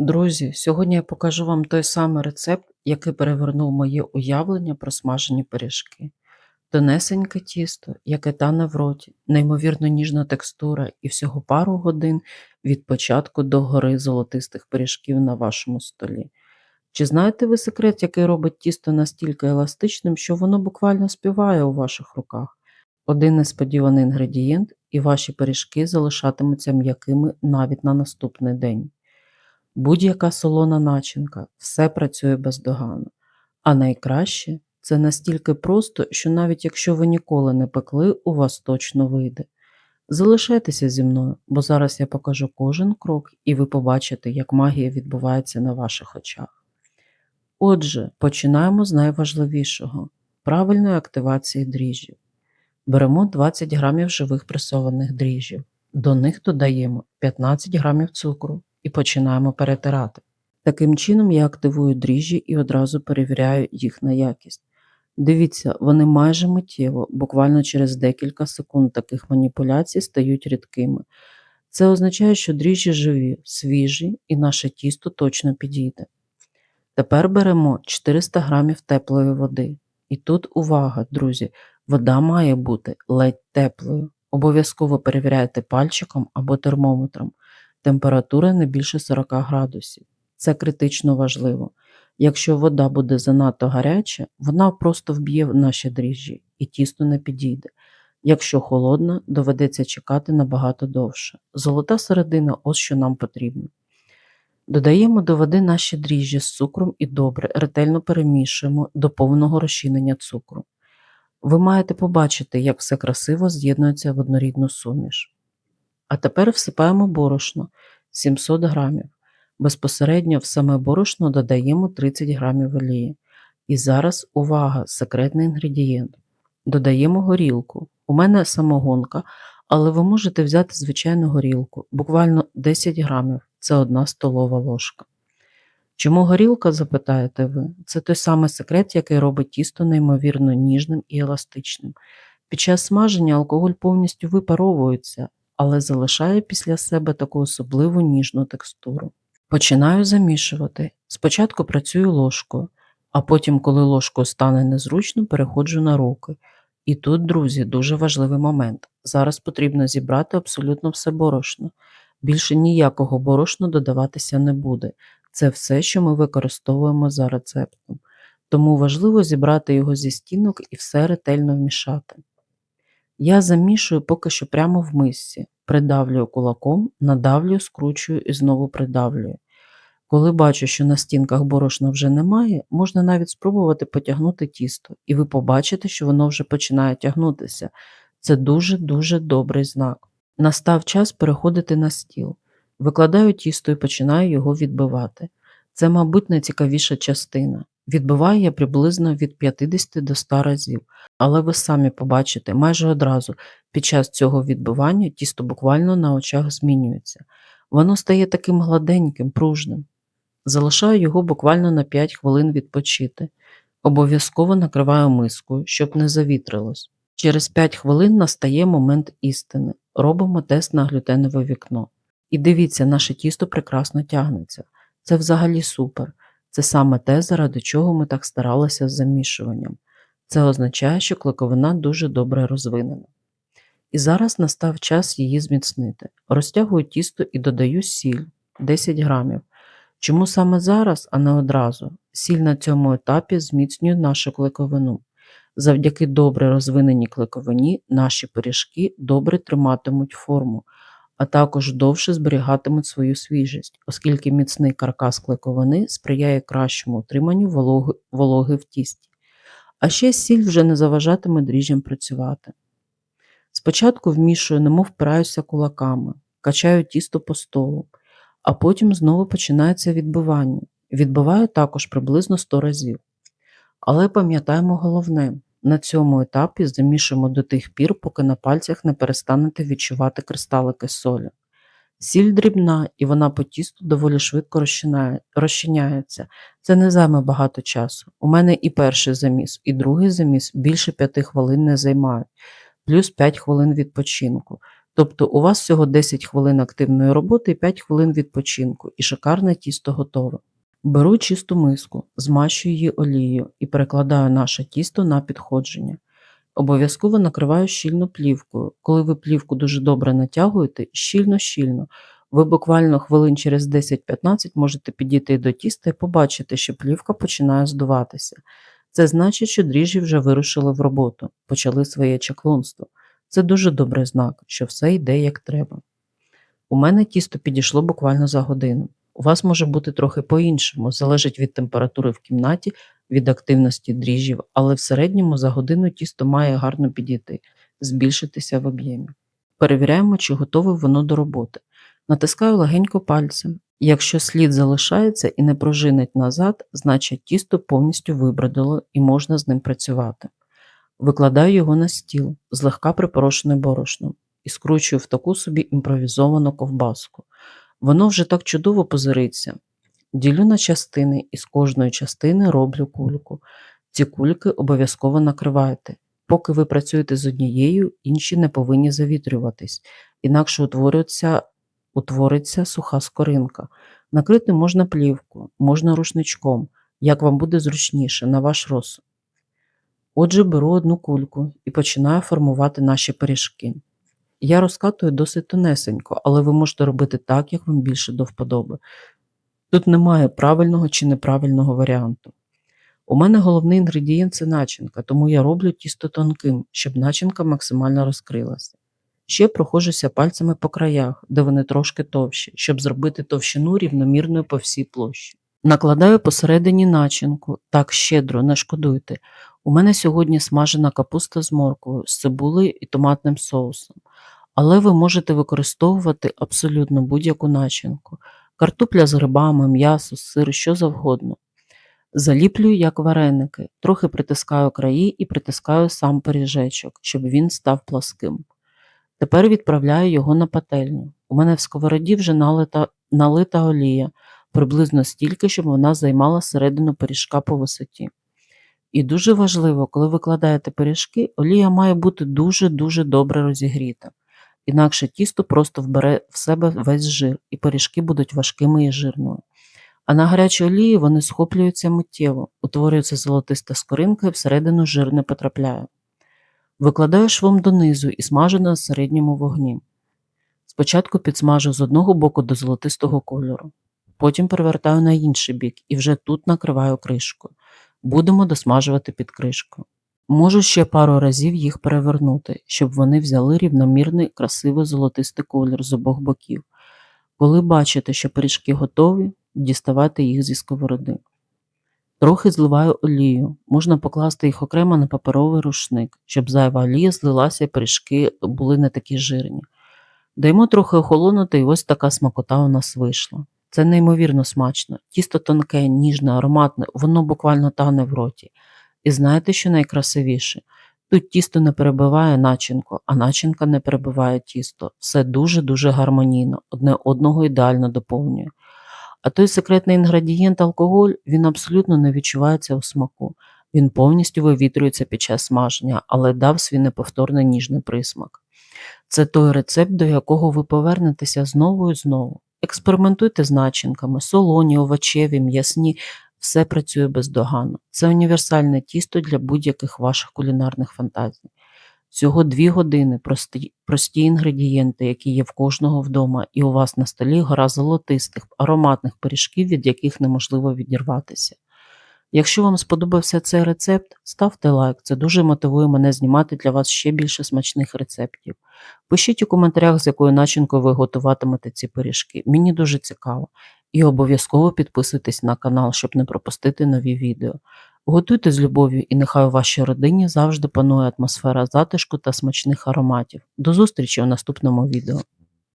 Друзі, сьогодні я покажу вам той самий рецепт, який перевернув моє уявлення про смажені пиріжки. Тонесеньке тісто, яке тане в роті, неймовірно ніжна текстура і всього пару годин від початку до гори золотистих пиріжків на вашому столі. Чи знаєте ви секрет, який робить тісто настільки еластичним, що воно буквально співає у ваших руках? Один несподіваний інгредієнт, і ваші пиріжки залишатимуться м'якими навіть на наступний день. Будь-яка солона начинка, все працює бездоганно. А найкраще це настільки просто, що навіть якщо ви ніколи не пекли, у вас точно вийде. Залишайтеся зі мною, бо зараз я покажу кожен крок, і ви побачите, як магія відбувається на ваших очах. Отже, починаємо з найважливішого правильної активації дріжджів. Беремо 20 грамів живих пресованих дріжджів, до них додаємо 15 грамів цукру і починаємо перетирати. Таким чином я активую дріжджі і одразу перевіряю їх на якість. Дивіться, вони майже миттєво, буквально через декілька секунд таких маніпуляцій стають рідкими. Це означає, що дріжджі живі, свіжі і наше тісто точно підійде. Тепер беремо 400 грамів теплої води. І тут увага, друзі, вода має бути ледь теплою. Обов'язково перевіряйте пальчиком або термометром. Температура не більше 40 градусів. Це критично важливо. Якщо вода буде занадто гаряча, вона просто вб'є наші дріжджі і тісто не підійде. Якщо холодна, доведеться чекати набагато довше. Золота середина ось що нам потрібно. Додаємо до води наші дріжджі з цукром і добре, ретельно перемішуємо до повного розчинення цукру. Ви маєте побачити, як все красиво з'єднується в однорідну суміш. А тепер всипаємо борошно 700 грамів. Безпосередньо в саме борошно додаємо 30 грамів олії. І зараз увага, секретний інгредієнт. Додаємо горілку. У мене самогонка, але ви можете взяти звичайну горілку, буквально 10 грамів це одна столова ложка. Чому горілка, запитаєте ви? Це той самий секрет, який робить тісто неймовірно ніжним і еластичним. Під час смаження алкоголь повністю випаровується, але залишає після себе таку особливу ніжну текстуру. Починаю замішувати. Спочатку працюю ложкою, а потім, коли ложкою стане незручно, переходжу на руки. І тут, друзі, дуже важливий момент. Зараз потрібно зібрати абсолютно все борошно. Більше ніякого борошна додаватися не буде. Це все, що ми використовуємо за рецептом. Тому важливо зібрати його зі стінок і все ретельно вмішати. Я замішую поки що прямо в мисці, придавлюю кулаком, надавлюю, скручую і знову придавлюю. Коли бачу, що на стінках борошна вже немає, можна навіть спробувати потягнути тісто, і ви побачите, що воно вже починає тягнутися. Це дуже-дуже добрий знак. Настав час переходити на стіл. Викладаю тісто і починаю його відбивати. Це, мабуть, найцікавіша частина. Відбиваю я приблизно від 50 до 100 разів, але ви самі побачите, майже одразу під час цього відбивання тісто буквально на очах змінюється. Воно стає таким гладеньким, пружним. Залишаю його буквально на 5 хвилин відпочити. Обов'язково накриваю мискою, щоб не завітрилось. Через 5 хвилин настає момент істини. Робимо тест на глютенове вікно. І дивіться, наше тісто прекрасно тягнеться. Це взагалі супер. Це саме те, заради чого ми так старалися з замішуванням. Це означає, що кликовина дуже добре розвинена. І зараз настав час її зміцнити. Розтягую тісто і додаю сіль 10 грамів. Чому саме зараз, а не одразу? Сіль на цьому етапі зміцнює нашу кликовину. Завдяки добре розвиненій кликовині наші пиріжки добре триматимуть форму, а також довше зберігатимуть свою свіжість, оскільки міцний каркас кликовини сприяє кращому утриманню вологи, вологи в тісті. А ще сіль вже не заважатиме дріжджам працювати. Спочатку вмішую, немов впираюся кулаками, качаю тісто по столу, а потім знову починається відбивання. Відбиваю також приблизно 100 разів. Але пам'ятаємо головне, на цьому етапі замішуємо до тих пір, поки на пальцях не перестанете відчувати кристалики солі. Сіль дрібна, і вона по тісту доволі швидко розчиняється. Це не займе багато часу. У мене і перший заміс, і другий заміс більше 5 хвилин не займають, плюс 5 хвилин відпочинку. Тобто у вас всього 10 хвилин активної роботи і 5 хвилин відпочинку, і шикарне тісто готове. Беру чисту миску, змащую її олією і перекладаю наше тісто на підходження. Обов'язково накриваю щільно плівкою. Коли ви плівку дуже добре натягуєте, щільно-щільно, ви буквально хвилин через 10-15 можете підійти до тіста і побачити, що плівка починає здуватися. Це значить, що дріжджі вже вирушили в роботу, почали своє чаклунство. Це дуже добрий знак, що все йде як треба. У мене тісто підійшло буквально за годину. У вас може бути трохи по-іншому, залежить від температури в кімнаті, від активності дріжджів, але в середньому за годину тісто має гарно підійти, збільшитися в об'ємі. Перевіряємо, чи готове воно до роботи. Натискаю легенько пальцем. Якщо слід залишається і не пружинить назад, значить тісто повністю вибродило і можна з ним працювати. Викладаю його на стіл, злегка припорошений борошном, і скручую в таку собі імпровізовану ковбаску. Воно вже так чудово позириться. Ділю на частини і з кожної частини роблю кульку. Ці кульки обов'язково накривайте. Поки ви працюєте з однією, інші не повинні завітрюватись, інакше утворюється, утвориться суха скоринка. Накрити можна плівку, можна рушничком, як вам буде зручніше, на ваш розсуд. Отже, беру одну кульку і починаю формувати наші пиріжки. Я розкатую досить тонесенько, але ви можете робити так, як вам більше до вподоби. Тут немає правильного чи неправильного варіанту. У мене головний інгредієнт це начинка, тому я роблю тісто тонким, щоб начинка максимально розкрилася. Ще проходжуся пальцями по краях, де вони трошки товщі, щоб зробити товщину рівномірною по всій площі. Накладаю посередині начинку, так щедро, не шкодуйте. У мене сьогодні смажена капуста з морквою, з цибулею і томатним соусом. Але ви можете використовувати абсолютно будь-яку начинку: картопля з грибами, м'ясо, сир, що завгодно. Заліплюю як вареники, трохи притискаю краї і притискаю сам пиріжечок, щоб він став пласким. Тепер відправляю його на пательню. У мене в сковороді вже налита, налита олія, приблизно стільки, щоб вона займала середину пиріжка по висоті. І дуже важливо, коли викладаєте пиріжки, олія має бути дуже-дуже добре розігріта. Інакше тісто просто вбере в себе весь жир, і пиріжки будуть важкими і жирними. А на гарячій олії вони схоплюються миттєво, утворюється золотиста скоринка і всередину жир не потрапляє. Викладаю швом донизу і смажу на середньому вогні. Спочатку підсмажу з одного боку до золотистого кольору, потім перевертаю на інший бік і вже тут накриваю кришкою. Будемо досмажувати під кришкою. Можу ще пару разів їх перевернути, щоб вони взяли рівномірний красивий золотистий колір з обох боків. Коли бачите, що пиріжки готові, діставайте їх зі сковороди. Трохи зливаю олію, можна покласти їх окремо на паперовий рушник, щоб зайва олія злилася і пиріжки були не такі жирні. Даємо трохи охолонути, і ось така смакота у нас вийшла. Це неймовірно смачно. Тісто тонке, ніжне, ароматне, воно буквально тане в роті. І знаєте, що найкрасивіше? Тут тісто не перебиває начинку, а начинка не перебиває тісто. Все дуже-дуже гармонійно, одне одного ідеально доповнює. А той секретний інгредієнт алкоголь, він абсолютно не відчувається у смаку. Він повністю вивітрюється під час смаження, але дав свій неповторний ніжний присмак. Це той рецепт, до якого ви повернетеся знову і знову. Експериментуйте з начинками, солоні, овочеві, м'ясні, все працює бездоганно. Це універсальне тісто для будь-яких ваших кулінарних фантазій. Всього дві години прості, прості інгредієнти, які є в кожного вдома, і у вас на столі гора золотистих, ароматних пиріжків, від яких неможливо відірватися. Якщо вам сподобався цей рецепт, ставте лайк, це дуже мотивує мене знімати для вас ще більше смачних рецептів. Пишіть у коментарях, з якою начинкою ви готуватимете ці пиріжки. Мені дуже цікаво. І обов'язково підписуйтесь на канал, щоб не пропустити нові відео. Готуйте з любов'ю і нехай у вашій родині завжди панує атмосфера затишку та смачних ароматів. До зустрічі у наступному відео.